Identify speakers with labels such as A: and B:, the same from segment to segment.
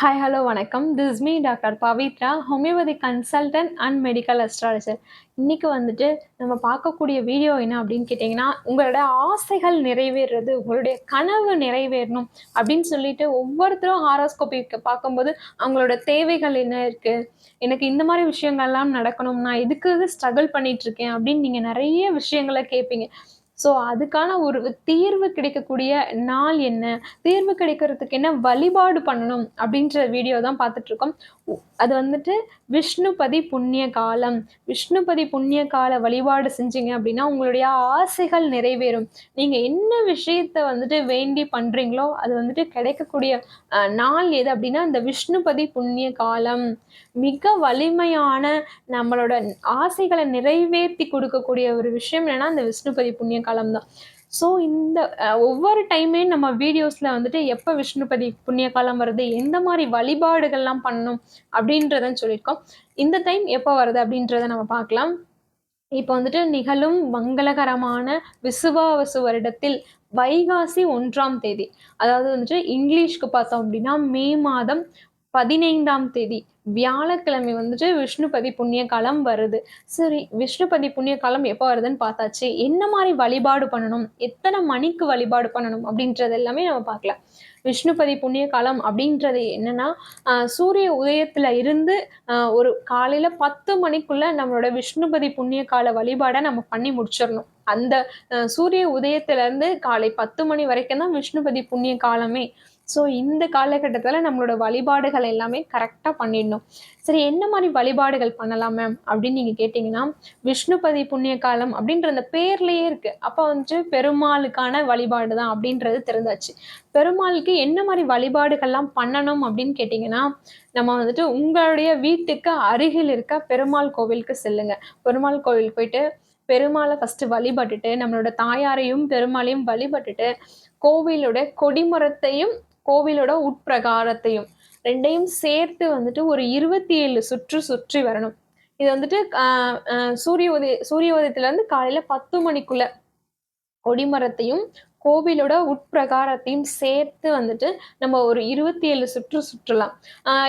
A: Hi hello வணக்கம். This me doctor Pavithra homeopathy consultant and medical astrologer இன்றைக்கி வந்துட்டு நம்ம பார்க்கக்கூடிய வீடியோ என்ன அப்படின்னு கேட்டிங்கன்னா உங்களோட ஆசைகள் நிறைவேறுறது உங்களுடைய கனவு நிறைவேறணும் அப்படின்னு சொல்லிட்டு ஒவ்வொருத்தரும் ஹாரோஸ்கோபிக்கு பார்க்கும்போது அவங்களோட தேவைகள் என்ன இருக்குது எனக்கு இந்த மாதிரி விஷயங்கள்லாம் நடக்கணும் நான் எதுக்கு ஸ்ட்ரகிள் பண்ணிகிட்ருக்கேன் அப்படின்னு நீங்கள் நிறைய விஷயங்களை கேட்பீங்க. ஸோ அதுக்கான ஒரு தீர்வு கிடைக்கக்கூடிய நாள் என்ன? தீர்வு கிடைக்கிறதுக்கு என்ன வழிபாடு பண்ணணும் அப்படின்ற வீடியோ தான் பார்த்துட்ருக்கோம். அது வந்துட்டு விஷ்ணுபதி புண்ணிய காலம். விஷ்ணுபதி புண்ணிய கால வழிபாடு செஞ்சீங்க அப்படின்னா உங்களுடைய ஆசைகள் நிறைவேறும். நீங்கள் என்ன விஷயத்த வந்துட்டு வேண்டி பண்ணுறீங்களோ அது வந்துட்டு கிடைக்கக்கூடிய நாள் எது அப்படின்னா இந்த விஷ்ணுபதி புண்ணிய காலம். மிக வலிமையான நம்மளோட ஆசைகளை நிறைவேற்றி கொடுக்கக்கூடிய ஒரு விஷயம் என்னன்னா இந்த விஷ்ணுபதி புண்ணிய காலம் தான் ஸோ இந்த ஒவ்வொரு டைமே நம்ம வீடியோஸில் வந்துட்டு எப்போ விஷ்ணுபதி புண்ணிய காலம் வருது எந்த மாதிரி வழிபாடுகள்லாம் பண்ணும் அப்படின்றதன்னு சொல்லியிருக்கோம். இந்த டைம் எப்போ வருது அப்படின்றத நம்ம பார்க்கலாம். இப்போ வந்துட்டு நிகழும் மங்களகரமான விசுவாவசு வருடத்தில் வைகாசி ஒன்றாம் தேதி. அதாவது வந்துட்டு இங்கிலீஷ்க்கு பார்த்தோம் அப்படின்னா மே மாதம் பதினைந்தாம் தேதி வியாழக்கிழமை வந்துட்டு விஷ்ணுபதி புண்ணிய காலம் வருது. சரி விஷ்ணுபதி புண்ணிய காலம் எப்போ வருதுன்னு பார்த்தாச்சு. என்ன மாதிரி வழிபாடு பண்ணணும்? எத்தனை மணிக்கு வழிபாடு பண்ணணும்? அப்படின்றது எல்லாமே நம்ம பார்க்கலாம். விஷ்ணுபதி புண்ணிய காலம் அப்படின்றது என்னன்னா சூரிய உதயத்துல இருந்து ஒரு காலையில பத்து மணிக்குள்ள நம்மளோட விஷ்ணுபதி புண்ணிய கால வழிபாடை நம்ம பண்ணி முடிச்சிடணும். அந்த சூரிய உதயத்திலேருந்து காலை பத்து மணி வரைக்கும் தான் விஷ்ணுபதி புண்ணிய காலமே. ஸோ இந்த காலகட்டத்தில் நம்மளோட வழிபாடுகள் எல்லாமே கரெக்டாக பண்ணிடணும். சரி என்ன மாதிரி வழிபாடுகள் பண்ணலாம் மேம் அப்படின்னு நீங்கள் கேட்டிங்கன்னா விஷ்ணுபதி புண்ணிய காலம் அப்படின்ற அந்த பேர்லேயே இருக்குது அப்போ வந்துட்டு பெருமாளுக்கான வழிபாடு தான் அப்படின்றது தெரிஞ்சாச்சு. பெருமாளுக்கு என்ன மாதிரி வழிபாடுகள்லாம் பண்ணணும் அப்படின்னு கேட்டிங்கன்னா நம்ம வந்துட்டு உங்களுடைய வீட்டுக்கு அருகில் இருக்க பெருமாள் கோவிலுக்கு செல்லுங்கள் பெருமாள் கோவில் போயிட்டு பெருமாளை ஃபஸ்ட்டு வழிபட்டுட்டு நம்மளோட தாயாரையும் பெருமாளையும் வழிபட்டுட்டு கோவிலோட கொடிமரத்தையும் கோவிலோட உட்பிரகாரத்தையும் ரெண்டையும் சேர்த்து வந்துட்டு ஒரு இருபத்தி ஏழு சுற்று சுற்றி வரணும். இது வந்துட்டு சூரிய உதய சூரிய உதயத்துலேருந்து காலையில் பத்து மணிக்குள்ள கொடிமரத்தையும் கோவிலோட உட்பிரகாரத்தையும் சேர்த்து வந்துட்டு நம்ம ஒரு இருபத்தி ஏழு சுற்று சுற்றலாம்.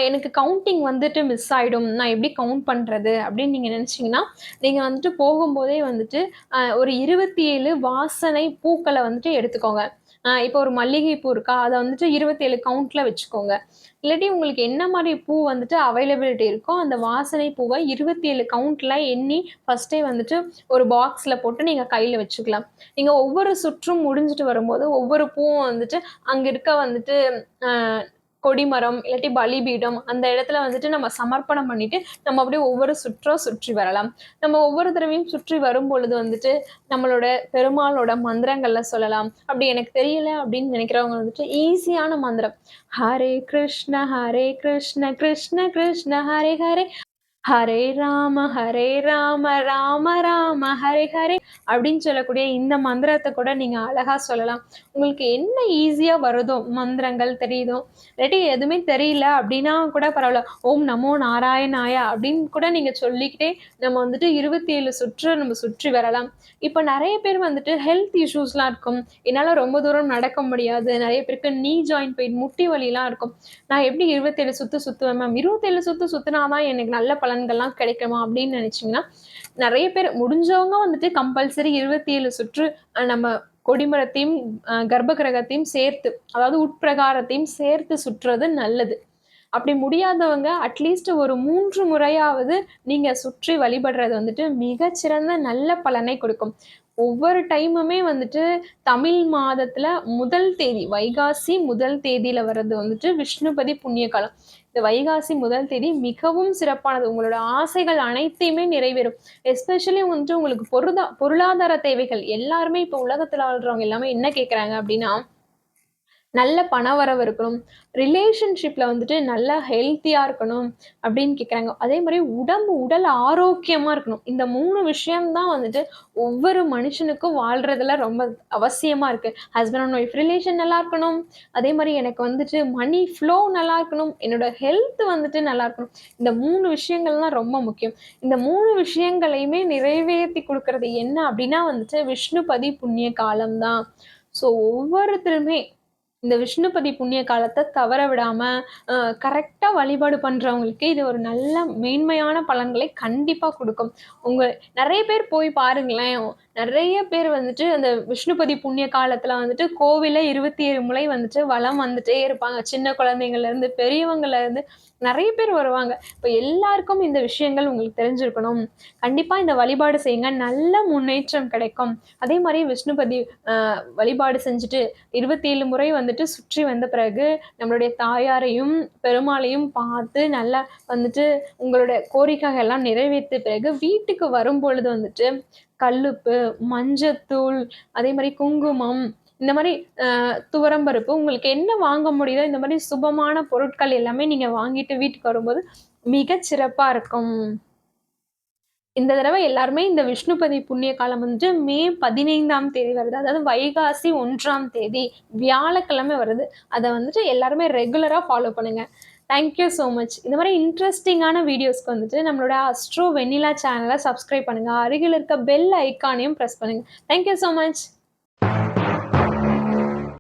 A: எனக்கு கவுண்டிங் வந்துட்டு மிஸ் ஆகிடும் நான் எப்படி கவுண்ட் பண்ணுறது அப்படின்னு நீங்கள் நினச்சிங்கன்னா நீங்கள் வந்துட்டு போகும்போதே வந்துட்டு ஒரு இருபத்தி ஏழு வாசனை பூக்களை வந்துட்டு எடுத்துக்கோங்க. இப்போ ஒரு மல்லிகை பூ இருக்கா? அதை வந்துட்டு இருபத்தேழு கவுண்ட்ல வச்சுக்கோங்க. இல்லாட்டி உங்களுக்கு என்ன மாதிரி பூ வந்துட்டு அவைலபிலிட்டி இருக்கோ அந்த வாசனை பூவை இருபத்தி ஏழு கவுண்ட்ல எண்ணி ஃபர்ஸ்டே வந்துட்டு ஒரு பாக்ஸில் போட்டு நீங்கள் கையில் வச்சுக்கலாம். நீங்கள் ஒவ்வொரு சுற்றும் முடிஞ்சிட்டு வரும்போது ஒவ்வொரு பூவும் வந்துட்டு அங்கே இருக்க வந்துட்டு கொடிமரம் இல்லாட்டி பலிபீடம் அந்த இடத்துல வந்துட்டு நம்ம சமர்ப்பணம் பண்ணிட்டு நம்ம அப்படியே ஒவ்வொரு சுற்றா சுற்றி வரலாம். நம்ம ஒவ்வொரு தடவையும் சுற்றி வரும் பொழுது வந்துட்டு நம்மளோட பெருமாளோட மந்திரங்கள்ல சொல்லலாம். அப்படி எனக்கு தெரியல அப்படின்னு நினைக்கிறவங்க வந்துட்டு ஈஸியான மந்திரம். ஹரே கிருஷ்ண ஹரே கிருஷ்ண கிருஷ்ண கிருஷ்ண ஹரே ஹரே ஹரே ராம ஹரே ராம ராம ராம ஹரே ஹரே அப்படின்னு சொல்லக்கூடிய இந்த மந்திரத்தை கூட நீங்க அழகா சொல்லலாம். உங்களுக்கு என்ன ஈஸியா வருதோ மந்திரங்கள் தெரியுதோ? இல்லாட்டி எதுவுமே தெரியல அப்படின்னா கூட பரவாயில்ல ஓம் நமோ நாராயணாயா அப்படின்னு கூட நீங்க சொல்லிக்கிட்டே நம்ம வந்துட்டு இருபத்தி ஏழு சுற்று நம்ம சுற்றி வரலாம். இப்போ நிறைய பேர் வந்துட்டு ஹெல்த் இஷ்யூஸ்லாம் இருக்கும். என்னால் ரொம்ப தூரம் நடக்க முடியாது. நிறைய பேருக்கு நீ ஜாயின் பெயின் முட்டி வலிலாம் இருக்கும். நான் எப்படி இருபத்தேழு சுத்து சுத்துவேன் மேம் இருபத்தேழு சுத்து சுத்தினாதான் எனக்கு நல்ல பலன்கள்லாம் கிடைக்குமா அப்படின்னு நினச்சிங்கன்னா நிறைய பேர் முடிஞ்சவங்க வந்துட்டு கம்பல்சரி இருபத்தி ஏழு சுற்று நம்ம கொடிமரத்தையும் கர்ப்ப கிரகத்தையும் சேர்த்து அதாவது உட்பிரகாரத்தையும் சேர்த்து சுற்றுறது நல்லது. அப்படி முடியாதவங்க அட்லீஸ்ட் ஒரு மூன்று முறையாவது நீங்கள் சுற்றி வழிபடுறது வந்துட்டு மிகச்சிறந்த நல்ல பலனை கொடுக்கும். ஒவ்வொரு டைமுமே வந்துட்டு தமிழ் மாதத்துல முதல் தேதி வைகாசி முதல் தேதியில வர்றது வந்துட்டு விஷ்ணுபதி புண்ணிய காலம். இந்த வைகாசி முதல் தேதி மிகவும் சிறப்பானது. உங்களோட ஆசைகள் அனைத்தையுமே நிறைவேறும். எஸ்பெஷலி வந்துட்டு உங்களுக்கு பொருதா பொருளாதார தேவைகள். எல்லாருமே இப்போ உலகத்தில் ஆள்றவங்க எல்லாமே என்ன கேட்குறாங்க அப்படின்னா நல்ல பண வரவு இருக்கணும். ரிலேஷன்ஷிப்பில் வந்துட்டு நல்லா ஹெல்த்தியாக இருக்கணும் அப்படின்னு கேட்குறாங்க அதே மாதிரி உடம்பு உடல் ஆரோக்கியமாக இருக்கணும். இந்த மூணு விஷயம்தான் வந்துட்டு ஒவ்வொரு மனுஷனுக்கும் வாழ்கிறதுல ரொம்ப அவசியமாக இருக்குது ஹஸ்பண்ட் அண்ட் ஒய்ஃப் ரிலேஷன் நல்லா இருக்கணும். அதே மாதிரி எனக்கு வந்துட்டு மணி ஃப்ளோ நல்லா இருக்கணும். என்னோட ஹெல்த் வந்துட்டு நல்லா இருக்கணும். இந்த மூணு விஷயங்கள்லாம் ரொம்ப முக்கியம். இந்த மூணு விஷயங்களையுமே நிறைவேற்றி கொடுக்கறது என்ன அப்படின்னா வந்துட்டு விஷ்ணுபதி புண்ணிய காலம் தான் ஸோ ஒவ்வொருத்தருமே இந்த விஷ்ணுபதி புண்ணிய காலத்தை தவற விடாம கரெக்டாக வழிபாடு பண்றவங்களுக்கு இது ஒரு நல்ல மேன்மையான பலன்களை கண்டிப்பா கொடுக்கும் உங்க நிறைய பேர் போய் பாருங்களேன். நிறைய பேர் வந்துட்டு அந்த விஷ்ணுபதி புண்ணிய காலத்துல வந்துட்டு கோவிலை இருபத்தி ஏழு முறை வந்துட்டு வளம் வந்துட்டே இருப்பாங்க. சின்ன குழந்தைங்கள்லேருந்து, பெரியவங்கலேருந்து நிறைய பேர் வருவாங்க. இப்ப எல்லாருக்கும் இந்த விஷயங்கள் உங்களுக்கு தெரிஞ்சிருக்கணும். கண்டிப்பா இந்த வழிபாடு செய்யுங்க. நல்ல முன்னேற்றம் கிடைக்கும். அதே மாதிரி விஷ்ணுபதி வழிபாடு செஞ்சுட்டு 27 முறை வந்துட்டு சுற்றி வந்த பிறகு, நம்மளுடைய தாயாரையும், பெருமாளையும் பார்த்து நல்லா வந்துட்டு உங்களுடைய கோரிக்கைகள் எல்லாம் நிறைவேற்ற பிறகு வீட்டுக்கு வரும்பொழுது வந்துட்டு, கல்லுப்பு, மஞ்சத்தூள், அதே மாதிரி குங்குமம், இந்த மாதிரி துவரம்பருப்பு உங்களுக்கு என்ன வாங்க முடியுதோ, இந்த மாதிரி சுபமான பொருட்கள் எல்லாமே நீங்கள் வாங்கிட்டு வீட்டுக்கு வரும்போது மிக சிறப்பாக இருக்கும். இந்த தடவை எல்லாருமே இந்த விஷ்ணுபதி புண்ணிய காலம் வந்துட்டு மே 15ஆம் தேதி வருது. அதாவது வைகாசி ஒன்றாம் தேதி வியாழக்கிழமை வருது. அதை வந்துட்டு எல்லாருமே ரெகுலராக ஃபாலோ பண்ணுங்க. Thank you much. இந்த மாதிரி இன்ட்ரெஸ்டிங்கான வீடியோஸ்க்கு வந்துட்டு நம்மளோட அஸ்ட்ரோ வெண்ணிலா சேனலை சப்ஸ்கிரைப் பண்ணுங்க. அருகில் இருக்க பெல் ஐகானையும் ப்ரெஸ் பண்ணுங்கள் தேங்க் யூ சோ மச்.